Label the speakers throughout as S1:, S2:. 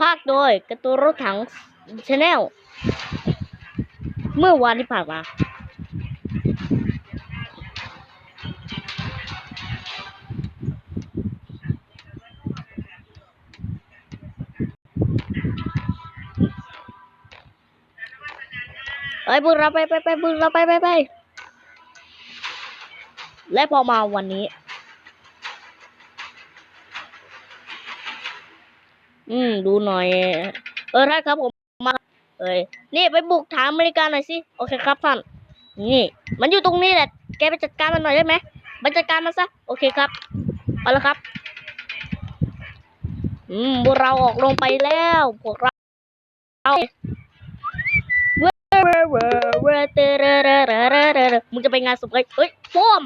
S1: ภาคโดยกระตูรถถังชาแนลเมื่อวานที่ผ่านมาเฮ้ยพวกเราไปไปไปพวกเราไปไปไปและพอมาวันนี้ อืม ดูหน่อย เออท่านครับผมมา เอ้ยนี่ไปบุกถามอเมริกาหน่อยสิโอเคครับท่านนี่ มันอยู่ตรงนี้แหละ แกไปจัดการมันหน่อยได้ไหมไปจัดการมันซะโอเคครับเอาละครับ อืมพวกเราออกลงไปแล้วพวกเราเอาเว้อเวเวเตเรเรเรเรเรเรมึงจะไปงานศพเลยเฮ้ยโฟม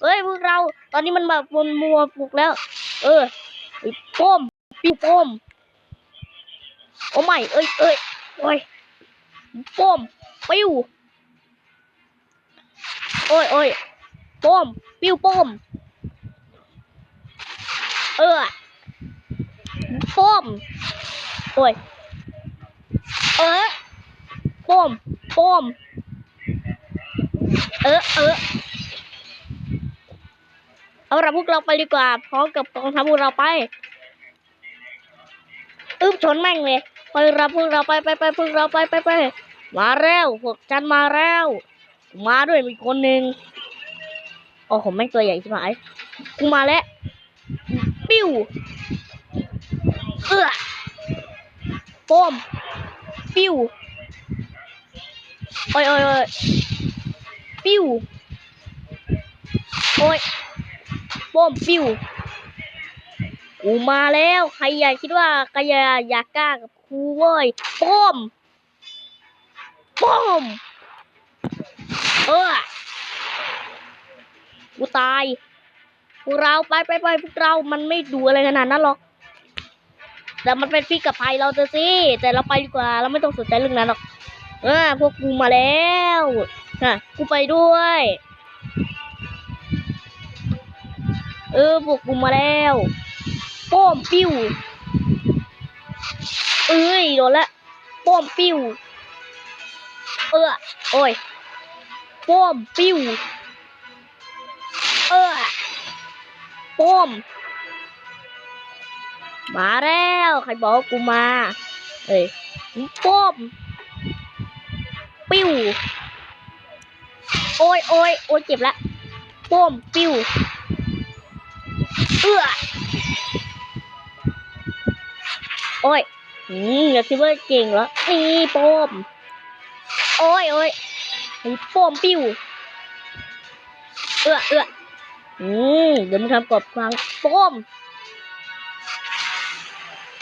S1: เฮ้ยพวกเรา ตอนนี้มันแบบวนมัวปลุกแล้ว เออเฮ้ยโฟมปิ้วโฟม โอ้ไม่เอ้ยเอ้ยโอ้ยป้อมปิ้วโอ้ยโอ้ยป้อมปิ้วป้อมเออป้อมโอ้ยเออป้อมป้อมเออเออเอาละพวกเราไปดีกว่าพร้อมกับกองทัพพวกเราไปอึ้บชนแม่งเลย ไปรับพวกเราไปไปไปพวกเราไปไปไปมาแล้วพวกฉันมาแล้ว มาด้วยมีคนหนึ่งโอ้โหแม่งตัวใหญ่ใช่ไหมกูมาแล้วปิ้วเอื้อป้อมปิ้วโอ้ยโอ้ยโอ้ยปิ้วโอ้ยป้อมปิ้ว กูมาแล้วใครอยากคิดว่าใครอยากอยากกล้ากับครูเว้ยป้อมป้อมเออกูตายพวกเราไปไปไปพวกเรามันไม่ดูอะไรขนาดนั้นหรอก แต่มันเป็นพี่กับภัยเราจะสิแต่เราไปดีกว่า เราไม่ต้องสนใจเรื่องนั้นหรอกเออพวกกูมาแล้วฮะกูไปด้วยเออพวกกูมาแล้ว ป้อมปิ้ว เอ้ยโดนละ ป้อมปิ้ว เออโอ้ย ป้อมปิ้ว เออป้อม มาแล้ว ใครบอกกูมา เอ้ยป้อม ปิ้ว โอ้ยโอ้ยโอ้ยเจ็บละป้อมปิ้ว เอื้อ อ้ยอืมอย่าคิดว่าเก่งเหรอนี่ป้มโอ้ยโอ้ยไอ้ป้มปิ้วเอื้อเอื้ออืมเดี๋ยวมึงทำกรอบฟังป้ม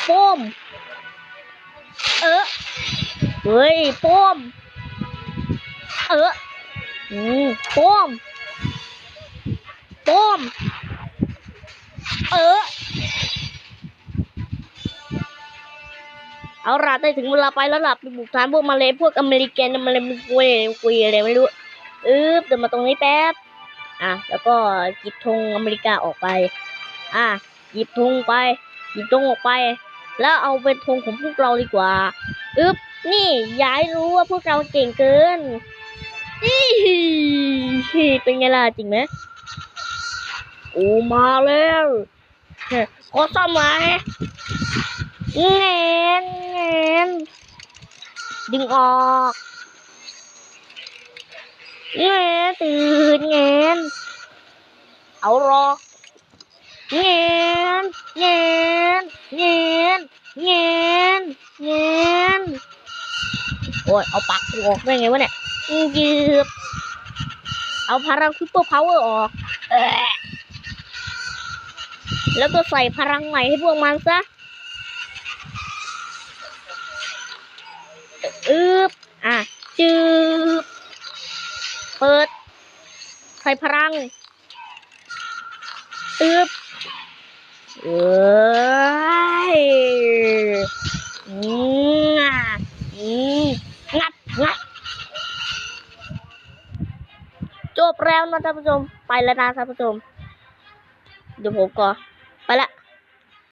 S1: ป้มเออเฮ้ยป้มเอออืมป้ม เอาล่ะได้ถึงเวลาไปแล้วล่ะไปบุกฐานพวกมาเลยพวกอเมริกันมาเลยมันคุยคุยอะไรไม่รู้อึ๊บเดินมาตรงนี้แป๊บอะแล้วก็หยิบธงอเมริกาออกไป อะหยิบธงไปหยิบธงออกไป แล้วเอาเป็นธงของพวกเราดีกว่าอึ๊บนี่ยาให้รู้ว่าพวกเราเก่งเกินนี่เป็นไงล่ะจริงไหมโอ้มาแล้วขอซ่อมมาแงนแงนดึงออกแงนตื่นแงนเอารอแงนแงนแงนแงนแงนโอ้ยเอาปากกูออกได้ไงวะเนี่ยยืบเอาพลังซูเปอร์พาวเวอร์ออกแล้วก็ใส่พลังใหม่ให้พวกมันซะ ใส่พลังตึบเอ้ยอืมอะอืมงัดงัดจบแล้วนะท่านผู้ชม ไปแล้วนะท่านผู้ชม เดี๋ยวผมก็